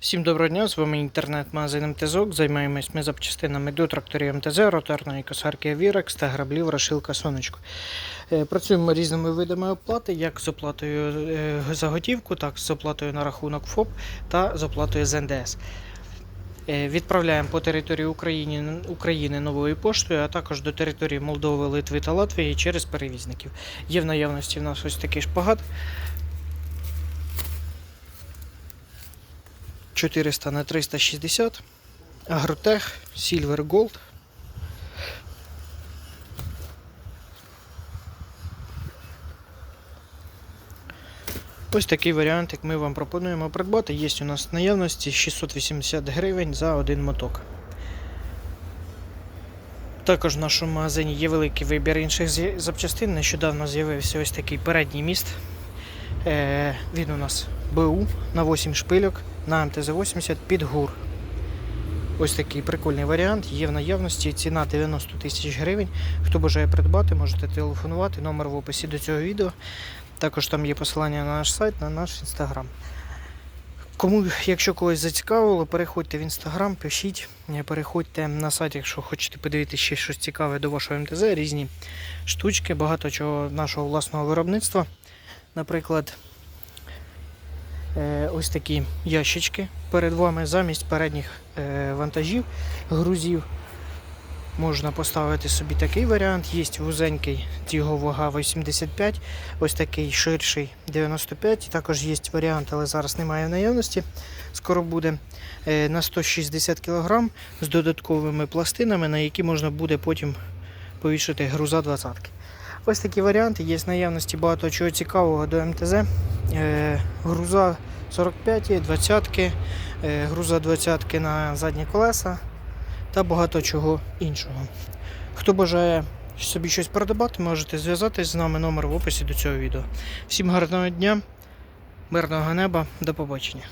Всім доброго дня, з вами інтернет-магазин МТЗОК. Займаємось ми запчастинами до тракторів МТЗ, роторної косарки Авірекс та граблів Рашилка Сонечко. Е, Працюємо різними видами оплати, як з оплатою е, за готівку, так з оплатою на рахунок ФОП та з оплатою з НДС. Е, Відправляємо по території України, України новою поштою, а також до території Молдови, Литви та Латвії через перевізників. Є в наявності в нас ось такий шпагат 400 на 360 Агротех Silver Gold. Ось такий варіант, як ми вам пропонуємо придбати. Є у нас в наявності 680 гривень за один моток. Також в нашому магазині є великий вибір інших запчастин. Нещодавно з'явився ось такий передній міст. Е, він у нас БУ на 8 шпильок на МТЗ-80 під гур. Ось такий прикольний варіант. Є в наявності ціна 90 тисяч гривень. Хто бажає придбати, можете телефонувати. Номер в описі до цього відео. Також там є посилання на наш сайт, на наш інстаграм. Кому, якщо когось зацікавило, переходьте в інстаграм, пишіть, переходьте на сайт, якщо хочете подивитися ще щось цікаве до вашого МТЗ, різні штучки, багато чого нашого власного виробництва. Наприклад, ось такі ящички перед вами замість передніх е, вантажів, грузів. Можна поставити собі такий варіант. Є вузенький, його вага 85, ось такий ширший 95. І також є варіант, але зараз немає в наявності. Скоро буде е, на 160 кг з додатковими пластинами, на які можна буде потім повішати груза 20 Ось такі варіанти. Є в наявності багато чого цікавого до МТЗ. Е, груза 45, 20, е, груза 20 на задні колеса та багато чого іншого. Хто бажає собі щось придбати, можете зв'язатись з нами номер в описі до цього відео. Всім гарного дня, мирного неба, до побачення.